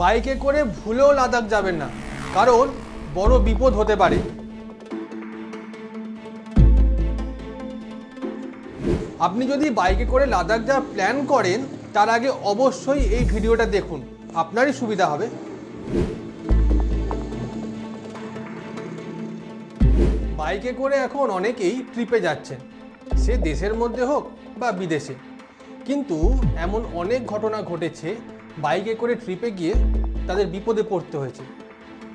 বাইকে করে ভুলেও লাদাখ যাবেন না, কারণ বড় বিপদ হতে পারে। আপনি যদি বাইকে করে লাদাখ যাওয়ার প্ল্যান করেন, তার আগে অবশ্যই এই ভিডিওটা দেখুন। আপনারই সুবিধা হবে। বাইকে করে এখন অনেকেই ট্রিপে যাচ্ছেন, সে দেশের মধ্যে হোক বা বিদেশে। কিন্তু এমন অনেক ঘটনা ঘটেছে বাইকে করে ট্রিপে গিয়ে তাদের বিপদে পড়তে হয়েছে।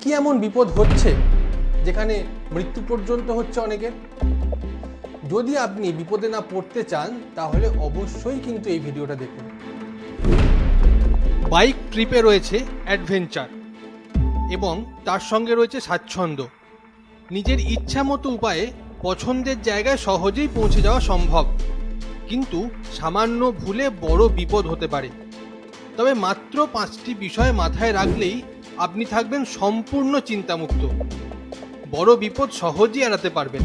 কি এমন বিপদ হচ্ছে যেখানে মৃত্যু পর্যন্ত হচ্ছে অনেকের? যদি আপনি বিপদে না পড়তে চান, তাহলে অবশ্যই কিন্তু এই ভিডিওটা দেখুন। বাইক ট্রিপে রয়েছে অ্যাডভেঞ্চার এবং তার সঙ্গে রয়েছে স্বাচ্ছন্দ্য। নিজের ইচ্ছা মতো উপায়ে পছন্দের জায়গায় সহজেই পৌঁছে যাওয়া সম্ভব। কিন্তু সামান্য ভুলে বড় বিপদ হতে পারে। তবে মাত্র পাঁচটি বিষয় মাথায় রাখলেই আপনি থাকবেন সম্পূর্ণ চিন্তামুক্ত। বড় বিপদ সহজেই এড়াতে পারবেন।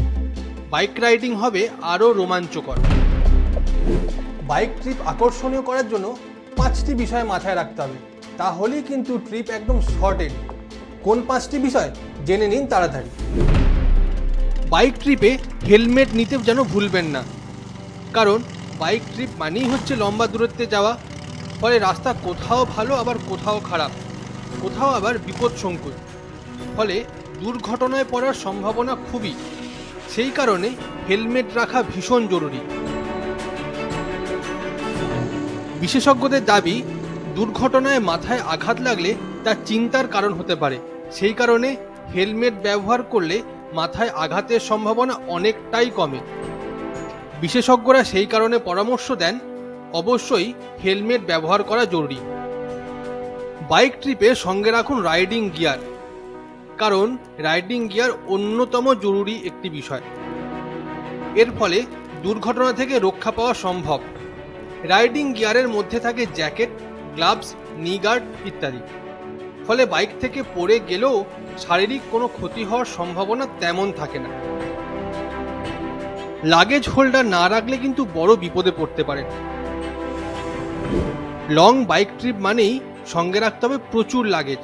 বাইক রাইডিং হবে আরও রোমাঞ্চকর। বাইক ট্রিপ আকর্ষণীয় করার জন্য পাঁচটি বিষয় মাথায় রাখতে হবে। তাহলেই কিন্তু ট্রিপ একদম শর্টেড। কোন পাঁচটি বিষয়? জেনে নিন তাড়াতাড়ি। বাইক ট্রিপে হেলমেট নিতে যেন ভুলবেন না। কারণ বাইক ট্রিপ মানেই হচ্ছে লম্বা দূরত্বে যাওয়া ফলে রাস্তা কোথাও ভালো, আবার কোথাও খারাপ। কোথাও আবার বিপদ সংকুল ফলে দুর্ঘটনায় পড়ার সম্ভাবনা খুবই। সেই কারণে হেলমেট রাখা ভীষণ জরুরি। বিশেষজ্ঞদের দাবি, দুর্ঘটনায় মাথায় আঘাত লাগলে তা চিন্তার কারণ হতে পারে। সেই কারণে হেলমেট ব্যবহার করলে মাথায় আঘাতের সম্ভাবনা অনেকটাই কমে। বিশেষজ্ঞরা সেই কারণে পরামর্শ দেন অবশ্যই হেলমেট ব্যবহার করা জরুরি। বাইক ট্রিপে সঙ্গে রাখুন রাইডিং গিয়ার, কারণ রাইডিং গিয়ার অন্যতম জরুরি একটি বিষয়। এর ফলে দুর্ঘটনা থেকে রক্ষা পাওয়া সম্ভব। রাইডিং গিয়ারের মধ্যে থাকে জ্যাকেট, গ্লাভস নি গার্ড ইত্যাদি। ফলে বাইক থেকে পড়ে গেলেও শারীরিক কোনো ক্ষতি হওয়ার সম্ভাবনা তেমন থাকে না। লাগেজ হোল্ডার না রাখলে কিন্তু বড় বিপদে পড়তে পারেন লং বাইক ট্রিপ মানেই সঙ্গে রাখতে হবে প্রচুর লাগেজ।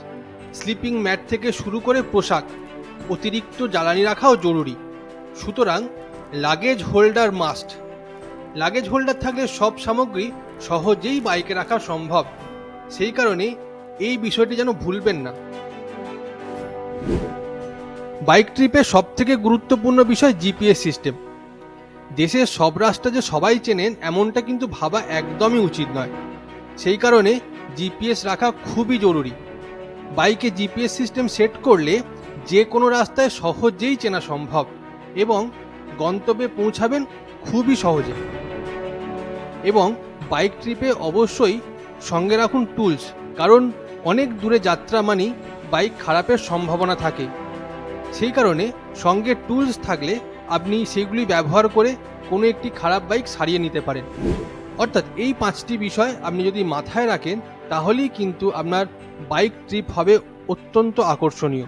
স্লিপিং ম্যাট থেকে শুরু করে পোশাক অতিরিক্ত জ্বালানি রাখাও জরুরি। সুতরাং, luggage holder must. Luggage holder থাকলে সব সামগ্রী সহজেই বাইকে রাখা সম্ভব। সেই কারণে এই বিষয়টি যেন ভুলবেন না। বাইক ট্রিপে সব থেকে গুরুত্বপূর্ণ বিষয় জিপিএস সিস্টেম। দেশের সব রাস্তা যে সবাই চেনেন, এমনটা কিন্তু ভাবা একদমই উচিত নয়। সেই কারণে জিপিএস রাখা খুবই জরুরি। বাইকে জিপিএস সিস্টেম সেট করলে যে কোনো রাস্তায় সহজেই চেনা সম্ভব এবং গন্তব্যে পৌঁছাবেন খুবই সহজে। এবং বাইক ট্রিপে অবশ্যই সঙ্গে রাখুন টুলস, কারণ অনেক দূরে যাত্রা মানেই বাইক খারাপের সম্ভাবনা থাকে। সেই কারণে সঙ্গে টুলস থাকলে আপনি সেগুলি ব্যবহার করে কোনো একটি খারাপ বাইক সারিয়ে নিতে পারেন। অর্থাৎ এই পাঁচটি বিষয় আপনি যদি মাথায় রাখেন, তাহলেই কিন্তু আপনার বাইক ট্রিপ হবে অত্যন্ত আকর্ষণীয়।